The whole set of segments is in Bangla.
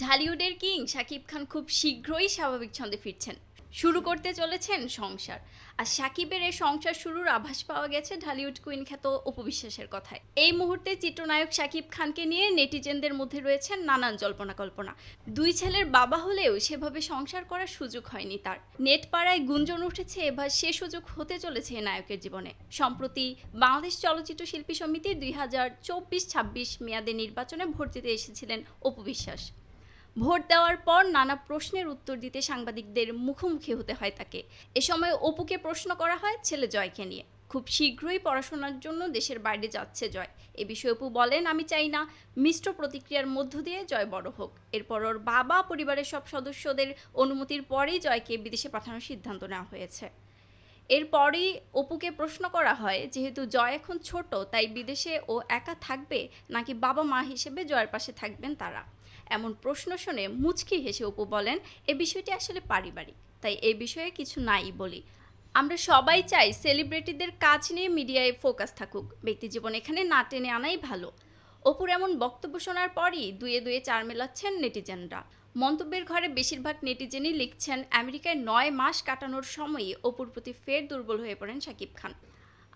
ঢালিউডের কিং শাকিব খান খুব শীঘ্রই স্বাভাবিক ছন্দে ফিরছেন। শুরু করতে চলেছেন সংসার। আর সাকিবের এই সংসার শুরুর আভাস পাওয়া গেছে ঢালিউড কুইন খ্যাত উপবিশ্বাসের কথায়। এই মুহূর্তে চিত্রনায়ক শাকিব খানকে নিয়ে নেটিজেনদের মধ্যে রয়েছেন নানান জল্পনা কল্পনা দুই ছেলের বাবা হলেও সেভাবে সংসার করার সুযোগ হয়নি তার। নেট পাড়ায় গুঞ্জন উঠেছে, এবার সে সুযোগ হতে চলেছে নায়কের জীবনে। সম্প্রতি বাংলাদেশ চলচ্চিত্র শিল্পী সমিতির দুই হাজার চব্বিশ ছাব্বিশ মেয়াদে নির্বাচনে ভোট দিতে এসেছিলেন অপবিশ্বাস। ভোট দেওয়ার পর নানা প্রশ্নের উত্তর দিতে সাংবাদিকদের মুখোমুখি হতে হয় তাকে। এ সময় অপুকে প্রশ্ন করা হয় ছেলে জয়কে নিয়ে। খুব শীঘ্রই পড়াশোনার জন্য দেশের বাইরে যাচ্ছে জয়। এ বিষয়ে অপু বলেন, আমি চাই না মিশ্র প্রতিক্রিয়ার মধ্য দিয়ে জয় বড় হোক। এরপর ওর বাবা, পরিবারের সব সদস্যদের অনুমতির পরেই জয়কে বিদেশে পাঠানোর সিদ্ধান্ত নেওয়া হয়েছে। এরপরই অপুকে প্রশ্ন করা হয়, যেহেতু জয় এখন ছোট, তাই বিদেশে ও একা থাকবে? নাকি বাবা মা হিসেবে জয়ের পাশে থাকবেন তারা? এমন প্রশ্ন শুনে মুচকি হেসে অপু বলেন, এ বিষয়টি আসলে পারিবারিক, তাই এই বিষয়ে কিছু নাই বলি। আমরা সবাই চাই সেলিব্রিটিদের কাজ নিয়ে মিডিয়ায় ফোকাস থাকুক। ব্যক্তিজীবন এখানে না টেনে আনাই ভালো। অপুর এমন বক্তব্য শোনার পরই দুয়ে দুয়ে চার মেলাচ্ছেন নেটিজেনরা। মন্তব্যের ঘরে বেশিরভাগ নেটিজেনই লিখছেন, আমেরিকায় নয় মাস কাটানোর সময়ই অপুর প্রতি ফের দুর্বল হয়ে পড়েন শাকিব খান।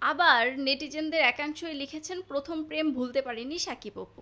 আবার নেটিজেনদের একাংশই লিখেছেন, প্রথম প্রেম ভুলতে পারেনি শাকিব অপু।